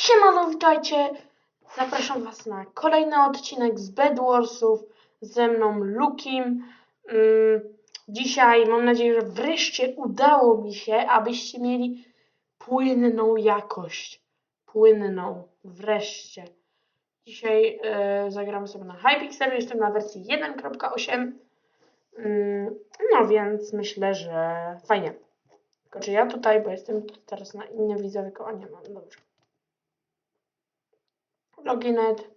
Siemano, witajcie! Zapraszam Was na kolejny odcinek z Bedwarsów ze mną Lukim. Ym, Dzisiaj mam nadzieję, że wreszcie udało mi się, abyście mieli płynną jakość. Płynną. Wreszcie. Dzisiaj e, zagramy sobie na Hypixel. Jestem na wersji 1.8. Ym, No więc myślę, że fajnie. Tylko czy ja tutaj, bo jestem teraz na innym widzowie, o nie mam, dobrze. Loginet.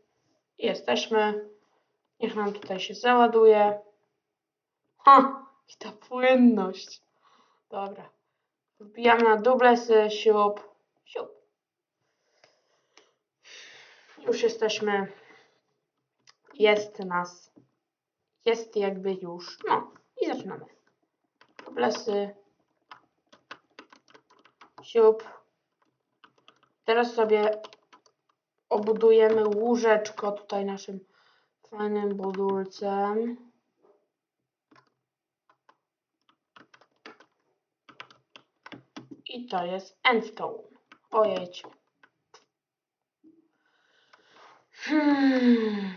Jesteśmy. Niech nam tutaj się załaduje. Ha! I ta płynność. Dobra. Wbijamy na dublesy, siup, siup. Już jesteśmy. Jest nas. Jest jakby już. No. I zaczynamy. Dublesy. Siup. Teraz sobie obudujemy łóżeczko tutaj naszym fajnym budulcem. I to jest endstone. Ojejciu. Hmm.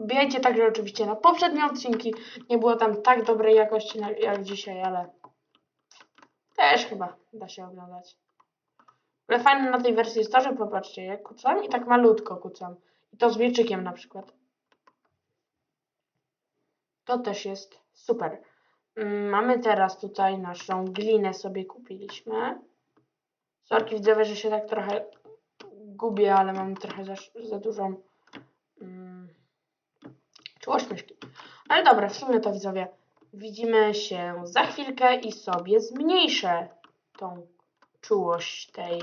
Bijajcie także oczywiście na poprzednie odcinki. Nie było tam tak dobrej jakości jak dzisiaj, ale też chyba da się oglądać. Ale fajne na tej wersji jest to, że popatrzcie, jak kucam i tak malutko kucam. I to z wieczykiem na przykład. To też jest super. Mm, Mamy teraz tutaj naszą glinę sobie kupiliśmy. Sorki widzowie, że się tak trochę gubię, ale mam trochę za, za dużą mm, czułość myszki. Ale dobra, w sumie to widzowie, widzimy się za chwilkę i sobie zmniejszę tą czułość tej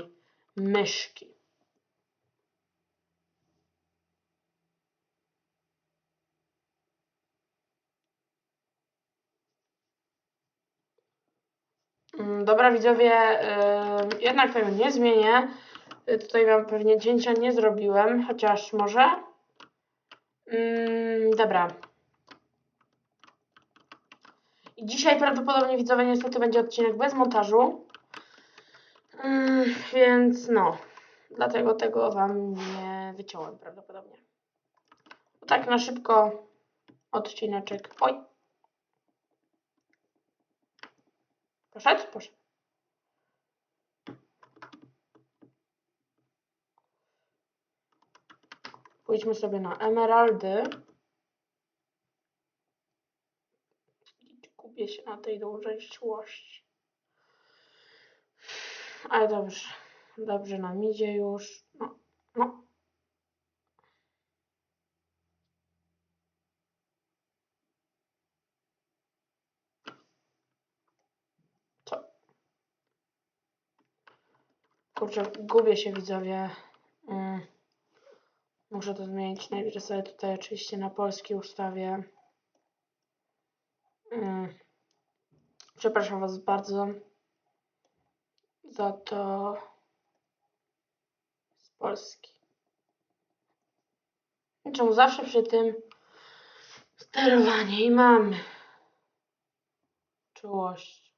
myszki. Mm, Dobra widzowie, jednak tego nie zmienię. Y, Tutaj wam pewnie cięcia nie zrobiłem, chociaż może. Mm, dobra. I dzisiaj prawdopodobnie widzowie niestety będzie odcinek bez montażu. Mm, więc no, dlatego tego wam nie wyciąłem prawdopodobnie. Tak na szybko odcineczek. Oj. Poszedł? Poszedł. Pójdźmy sobie na emeraldy. Kupię się na tej dużej czułości. Ale dobrze. Dobrze nam idzie już. No, no. Co? Kurczę, gubię się widzowie. Mm. Muszę to zmienić. Najwyżej sobie tutaj oczywiście na polski ustawię. Mm. Przepraszam Was bardzo za to z Polski. Czemu zawsze przy tym sterowanie i mamy czułość.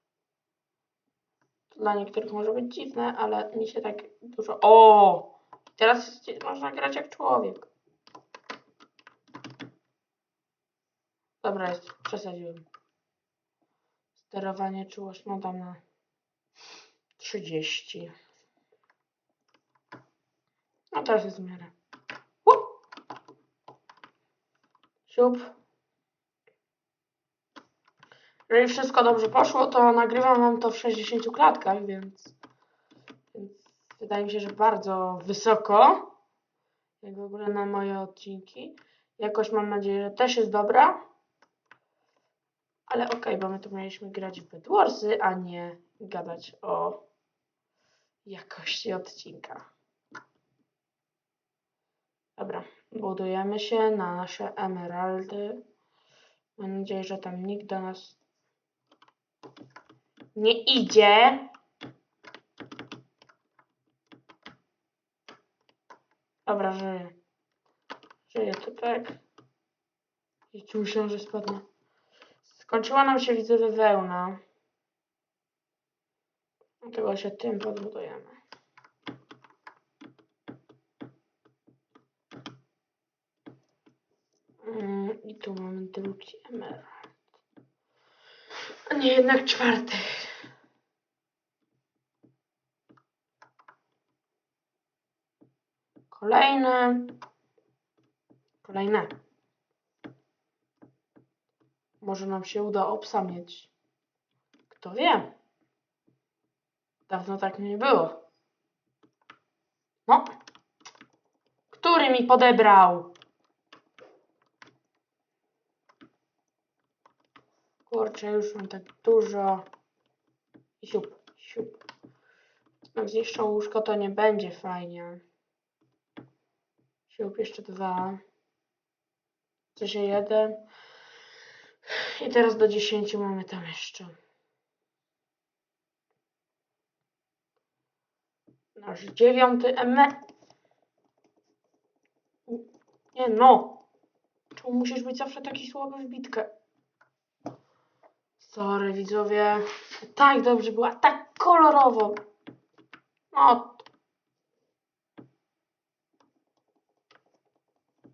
To dla niektórych może być dziwne, ale mi się tak dużo... O! Teraz można grać jak człowiek. Dobra, jest, przesadziłem. Sterowanie czułość, no dam na 30. No teraz jest w miarę. Siup. Jeżeli wszystko dobrze poszło, to nagrywam wam to w 60 klatkach, więc, więc wydaje mi się, że bardzo wysoko, jak w ogóle na moje odcinki. Jakość mam nadzieję, że też jest dobra. Ale okej, bo my tu mieliśmy grać w Bedwarsy, a nie gadać o jakości odcinka. Dobra, budujemy się na nasze emeraldy. Mam nadzieję, że tam nikt do nas nie idzie. Dobra, żyję. Żyję tak. I tu myślałem, że spadnę. Skończyła nam się widzowie wełna. Dlatego się tym podbudujemy. Mm, I tu mamy drugi emerald. A nie, jednak czwarty. Kolejne. Kolejne. Może nam się uda obsa mieć. Kto wie? Dawno tak nie było. No. Który mi podebrał? Kurczę, już mam tak dużo. I siup, siup. Zniszczą łóżko, to nie będzie fajnie. Siup, jeszcze dwa. Się jeden. I teraz do dziesięciu mamy tam jeszcze. Nasz dziewiąty eme... Nie no. Czemu musisz być zawsze taki słaby w bitkę? Sorry widzowie. Tak dobrze była, tak kolorowo. No.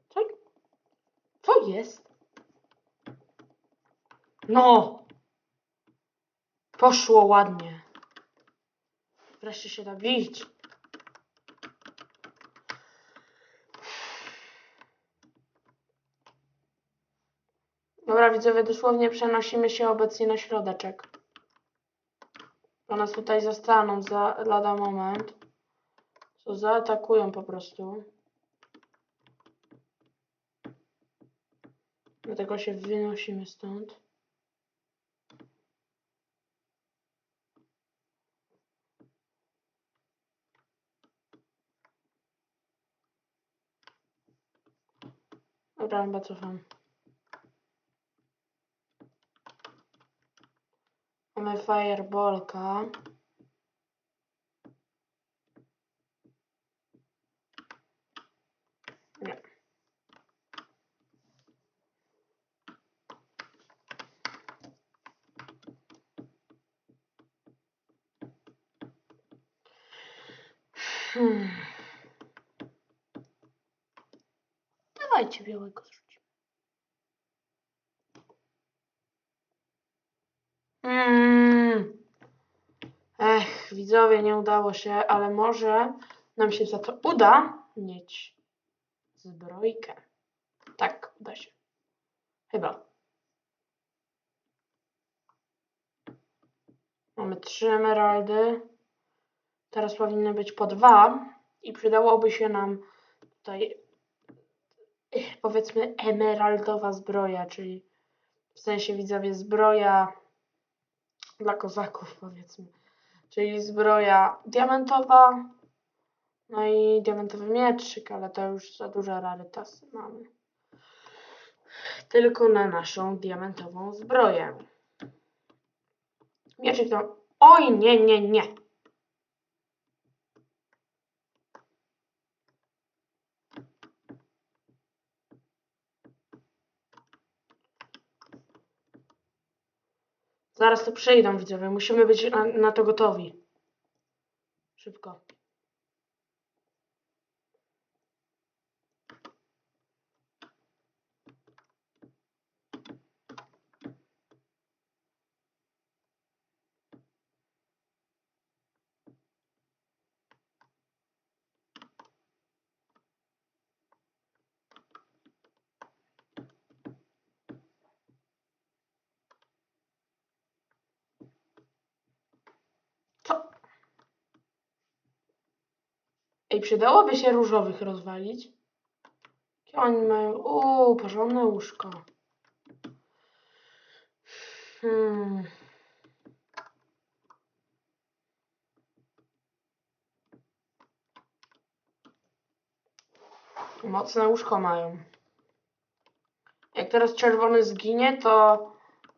Co? Co jest? No. Poszło ładnie. Wreszcie się da bić. Dobra, widzowie, dosłownie przenosimy się obecnie na środeczek. Bo nas tutaj zastaną za lada moment. Co zaatakują po prostu. Dlatego się wynosimy stąd. Oder ein Bad zu fahren. Mamy fireballka. Nie. Hmm. Dawajcie białego zrzucimy. Mm. Ech, widzowie, nie udało się, ale może nam się za to uda mieć zbrojkę. Tak, uda się. Chyba. Mamy trzy emeraldy. Teraz powinny być po dwa. I przydałoby się nam tutaj powiedzmy emeraldowa zbroja, czyli w sensie widzowie zbroja dla kozaków powiedzmy. Czyli zbroja diamentowa, no i diamentowy mieczyk, ale to już za duże rarytasy mamy. Tylko na naszą diamentową zbroję. Mieczyk to... Oj, nie, nie, nie. Zaraz to przejdą widzowie. Musimy być na, na to gotowi. Szybko. Co? Ej, przydałoby się różowych rozwalić. Oni mają? Uuu, porządne łóżko. Hmm. Mocne łóżko mają. Jak teraz czerwony zginie, to...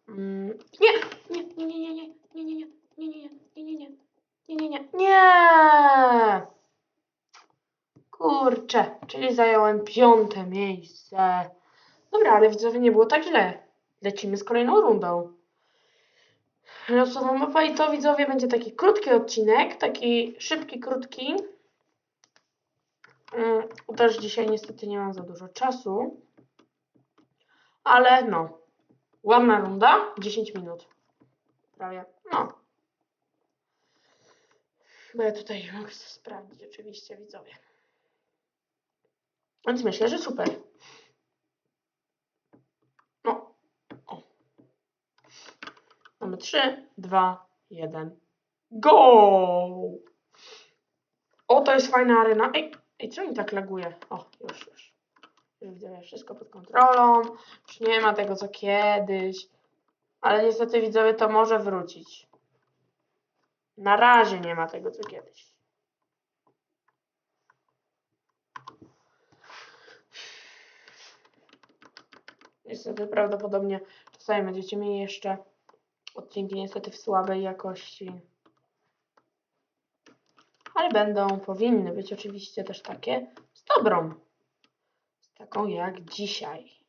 Mm, nie! Nie, nie, nie, nie, nie, nie, nie, nie, nie, nie, nie, nie, nie, nie, nie, nie! Kurczę, czyli zająłem piąte miejsce. Dobra, ale widzowie nie było tak źle. Lecimy z kolejną rundą. Losową mapę i to widzowie będzie taki krótki odcinek, taki szybki, krótki. Mm, Też dzisiaj niestety nie mam za dużo czasu. Ale no. Ładna runda. 10 minut. Prawie. No. Bo ja tutaj mogę sprawdzić oczywiście widzowie. Więc myślę, że super. No. O. Mamy 3, 2, 1. Go! O, to jest fajna arena. Ej, ej, co mi tak laguje? O, już, już. Już widzę, wszystko pod kontrolą. Już nie ma tego, co kiedyś. Ale niestety widzowie to może wrócić. Na razie nie ma tego, co kiedyś. Niestety prawdopodobnie czasami będziecie mieli jeszcze odcinki niestety w słabej jakości. Ale będą, powinny być oczywiście też takie z dobrą. Z taką jak dzisiaj.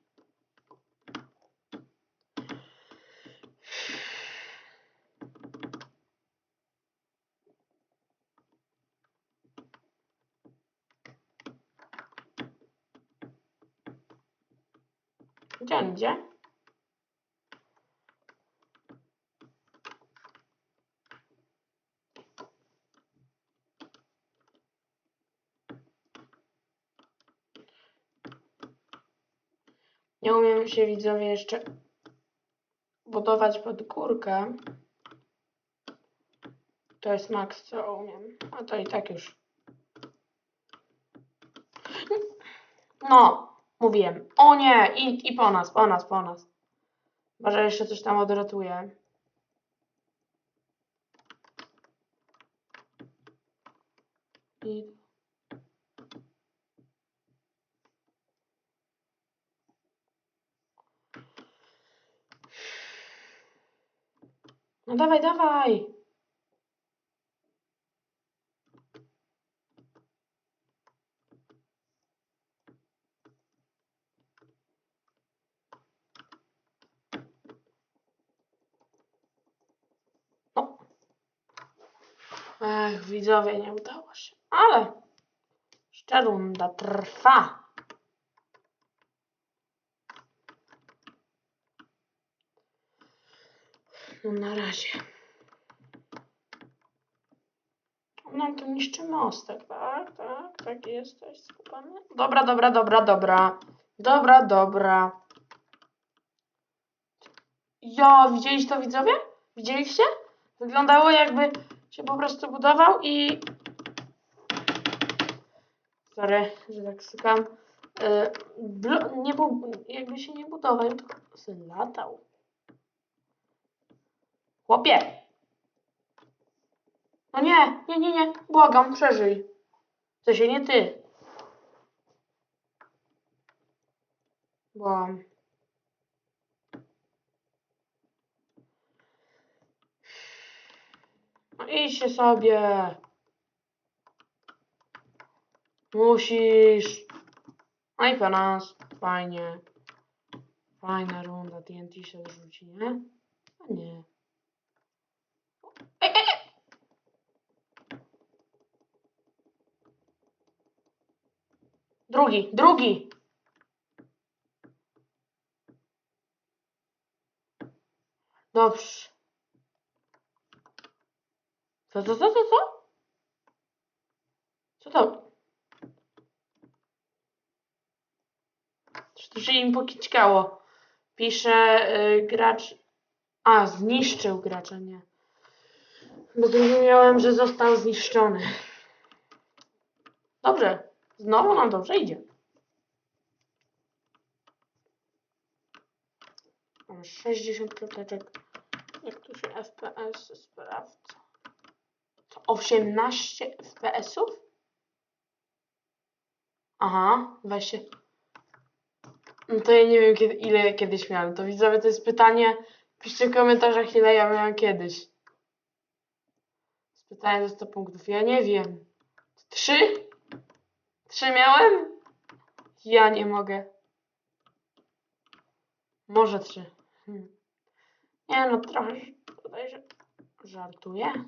Idzie? Nie umiem się widzowie jeszcze budować pod górkę. To jest max, co umiem. A to i tak już. No, mówiłem. O nie, i, i po nas, po nas, po nas. Może jeszcze coś tam odratuje. I... No dawaj, dawaj. No. Ech, widzowie, nie udało się. Ale jeszcze runda trwa. No na razie. Nam tu niszczy mostek, tak? Tak, tak jesteś skupany. Dobra, dobra, dobra, dobra. Dobra, dobra. Ja, widzieliście to widzowie? Widzieliście? Wyglądało jakby się po prostu budował i... Sorry, że tak. Yy, blo- nie bu- jakby się nie budował, tylko sobie latał. Chłopie! No nie, nie, nie, nie, błagam, przeżyj. To się nie ty. Błagam. No idźcie sobie. Musisz. No i po nas. Fajnie. Fajna runda. TNT się rzuci, nie? A nie. Drugi, drugi. Dobrze. Co, co, co, co, co? Co to? Czy to się im pokićkało? Pisze y, gracz... A, zniszczył gracza, nie. Bo zrozumiałem, że został zniszczony. Dobrze. Znowu nam dobrze idzie. Mam 60 kropeczek. Jak tu się FPS sprawdza? To 18 FPS-ów? Aha, się. No to ja nie wiem, kiedy, ile kiedyś miałem. To widzowie, to jest pytanie. Piszcie w komentarzach, ile ja miałem kiedyś. Pytanie za 100 punktów. Ja nie wiem. Trzy? Trzy miałem? Ja nie mogę. Może trzy. Hmm. Nie no, trochę tutaj żartuję.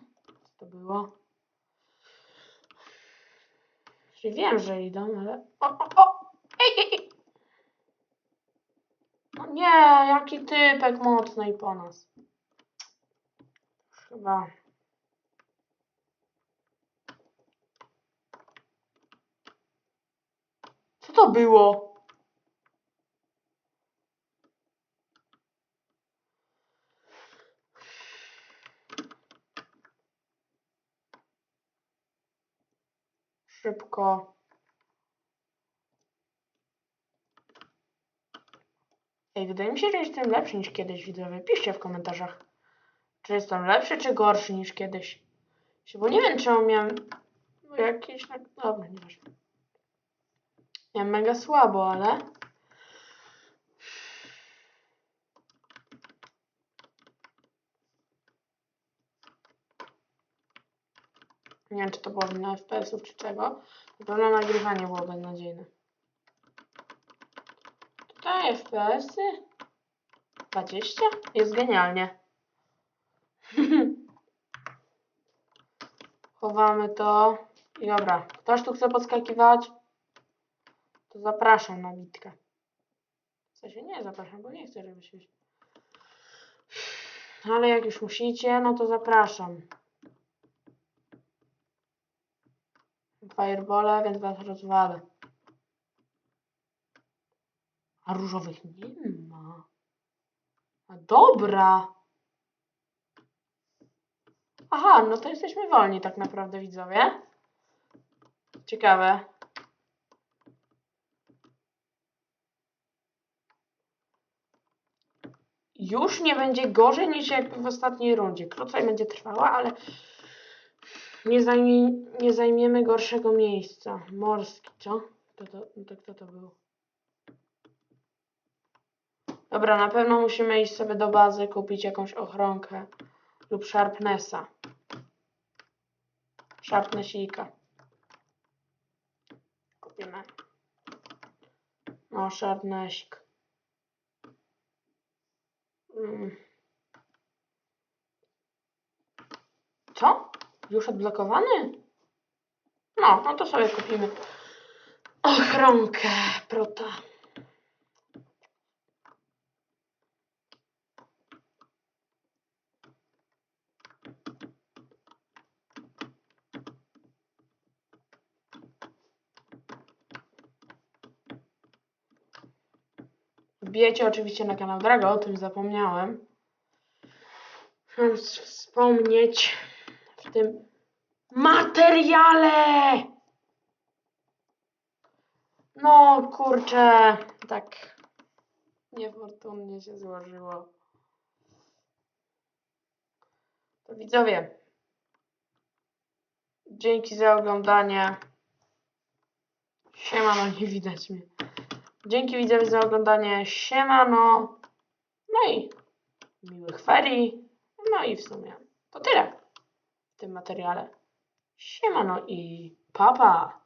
To było? Znaczy, wiem, że idą, ale... O, o, o! Ej, ej, ej! No nie, jaki typek mocny i po nas. Chyba... Co to było? Szybko. Ej, wydaje mi się, że jestem lepszy niż kiedyś, widzowie. Piszcie w komentarzach, czy jestem lepszy, czy gorszy niż kiedyś. Bo nie wiem, czemu miałem jakieś... tak- Dobra, nieważne. Miałem mega słabo, ale... Nie wiem, czy to było wina FPS-ów, czy czego. Na pewno nagrywanie było beznadziejne. Tutaj FPS-y? 20? Jest genialnie. Chowamy to. I dobra, ktoś tu chce podskakiwać? To zapraszam na bitkę. W sensie nie zapraszam, bo nie chcę, żebyś... Ale jak już musicie, no to zapraszam. Firebole, więc was rozwalę. A różowych nie ma. A dobra. Aha, no to jesteśmy wolni tak naprawdę, widzowie. Ciekawe. Już nie będzie gorzej niż jakby w ostatniej rundzie. Krócej będzie trwała, ale nie, zajmie, nie zajmiemy gorszego miejsca. Morski, co? To, to, to kto to był? Dobra, na pewno musimy iść sobie do bazy, kupić jakąś ochronkę lub sharpnessa. Sharpnessika. Kupimy. No, sharpnessik. Mm. Co? Już odblokowany? No, no to sobie kupimy ochronkę prota. Wbijajcie oczywiście na kanał Drago, o tym zapomniałem. Chciałem wspomnieć w tym materiale. No kurczę, tak niefortunnie się złożyło. To widzowie, dzięki za oglądanie. Siemano, nie widać mnie. Dzięki widzowie za oglądanie. Siemano. No i miłych ferii. No i w sumie to tyle tym materiale. Siemano i papa. Pa.